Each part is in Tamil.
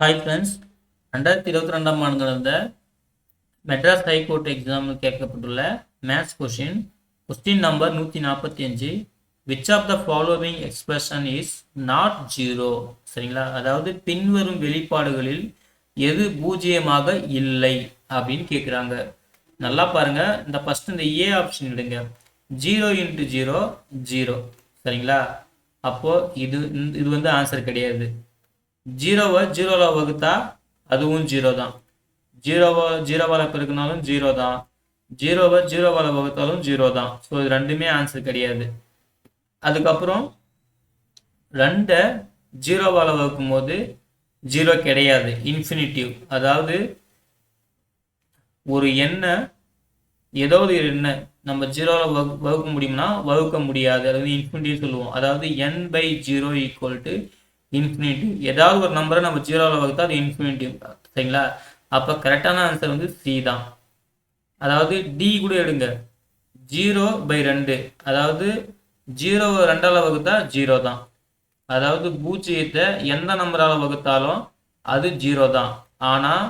ஹாய் ஃப்ரெண்ட்ஸ் ரெண்டாயிரத்தி இருபத்தி ரெண்டாம் ஆண்டு நடந்த மெட்ராஸ் ஹைகோர்ட் எக்ஸாமில் கேட்கப்பட்டுள்ள மேத்ஸ் கொஷின் கொஸ்டின் நம்பர் நூற்றி நாற்பத்தி அஞ்சு which of the following expression is not zero சரிங்களா? அதாவது பின்வரும் வெளிப்பாடுகளில் எது பூஜ்ஜியமாக இல்லை அப்படின்னு கேட்குறாங்க. நல்லா பாருங்க. இந்த ஃபஸ்ட்டு இந்த ஏ ஆப்ஷன் எடுங்க. ஜீரோ இன்ட்டு ஜீரோ ஜீரோ சரிங்களா? அப்போது இது இது வந்து ஆன்சர் கிடையாது. ஜீரோவை ஜீரோவில் வகுத்தா அதுவும் ஜீரோ தான். ஜீரோவை ஜீரோவால் பெருக்கினாலும் ஜீரோ தான். ஜீரோவை ஜீரோவால் வகுத்தாலும் ஜீரோ தான். ஸோ இது ரெண்டுமே ஆன்சர் கிடையாது. அதுக்கப்புறம் ரெண்டை ஜீரோவால் வகுக்கும் போது ஜீரோ கிடையாது. இன்ஃபினிட்டிவ் அதாவது ஒரு எண்ணை ஏதோ ஒரு எண்ணெய் நம்ம ஜீரோவில் வகு வகுக்க முடியும்னா வகுக்க முடியாது. அதாவது இன்ஃபினிட்டிவ் சொல்லுவோம். அதாவது n by zero equal to infinitive ஏதாவது ஒரு நம்பரை நம்ம ஜீரோவில் வகுத்தா அது இன்ஃபினிட்டிவ் சரிங்களா? அப்போ கரெக்டான ஆன்சர் வந்து சி தான். அதாவது டி கூட எடுங்க. ஜீரோ பை ரெண்டு. அதாவது ஜீரோ ரெண்டால் வகுத்தா ஜீரோ தான். அதாவது பூஜ்ஜியத்தை எந்த நம்பரால் வகுத்தாலும் அது ஜீரோ தான். ஆனால்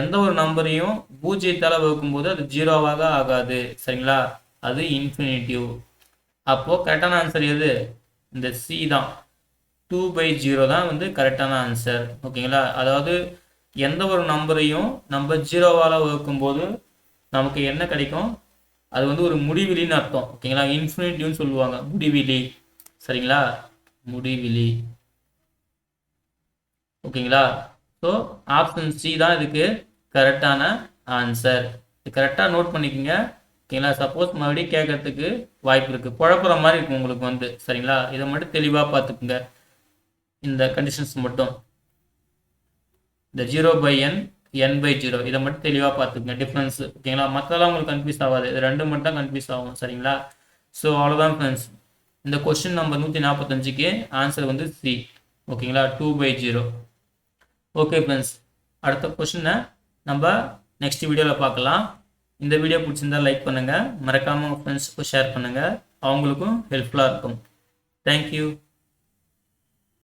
எந்த ஒரு நம்பரையும் பூஜ்ஜியத்தால் வகுக்கும்போது அது ஜீரோவாக ஆகாது. சரிங்களா? அது இன்ஃபினிட்டிவ் அப்போது கரெக்டான ஆன்சர் எது? இந்த சி தான். டூ பை ஜீரோ தான் வந்து கரெக்டான ஆன்சர் ஓகேங்களா அதாவது எந்த ஒரு நம்பரையும் நம்ம ஜீரோவால் வகுக்கும்போது நமக்கு என்ன கிடைக்கும்? அது வந்து ஒரு முடிவிலின்னு அர்த்தம். ஓகேங்களா இன்ஃபினிட்டின்னு சொல்லுவாங்க. முடிவிலி. சரிங்களா? முடிவிலி. ஓகேங்களா ஸோ ஆப்ஷன் சி தான் இதுக்கு கரெக்டான ஆன்சர் கரெக்டாக நோட் பண்ணிக்கோங்க. ஓகேங்களா சப்போஸ் மறுபடியும் கேட்கறதுக்கு வாய்ப்பு இருக்குது குழப்புற மாதிரி இருக்கும் உங்களுக்கு வந்து. சரிங்களா? இதை மட்டும் தெளிவாக பார்த்துக்குங்க. இந்த கண்டிஷன்ஸ் மட்டும். இந்த zero by n n by zero இதை மட்டும் தெளிவாக பார்த்துக்குங்க. டிஃப்ரென்ஸ் ஓகேங்களா மற்றெல்லாம் உங்களுக்கு கன்ஃபியூஸ் ஆகாது. இது ரெண்டு மட்டும் தான் கன்ஃபியூஸ் ஆகும் சரிங்களா? ஸோ அவ்வளோதான் ஃப்ரெண்ட்ஸ் இந்த கொஸ்டின் நம்பர் நூற்றி நாற்பத்தஞ்சுக்கு ஆன்சர் வந்து சி ஓகேங்களா two by zero okay friends அடுத்த கொஷினை நம்ம நெக்ஸ்ட் வீடியோவில் பார்க்கலாம். இந்த வீடியோ பிடிச்சிருந்தா லைக் பண்ணுங்கள் மறக்காமல் உங்கள் ஃப்ரெண்ட்ஸுக்கும் ஷேர் பண்ணுங்கள் அவங்களுக்கும் ஹெல்ப்ஃபுல்லாக இருக்கும். தேங்க்யூ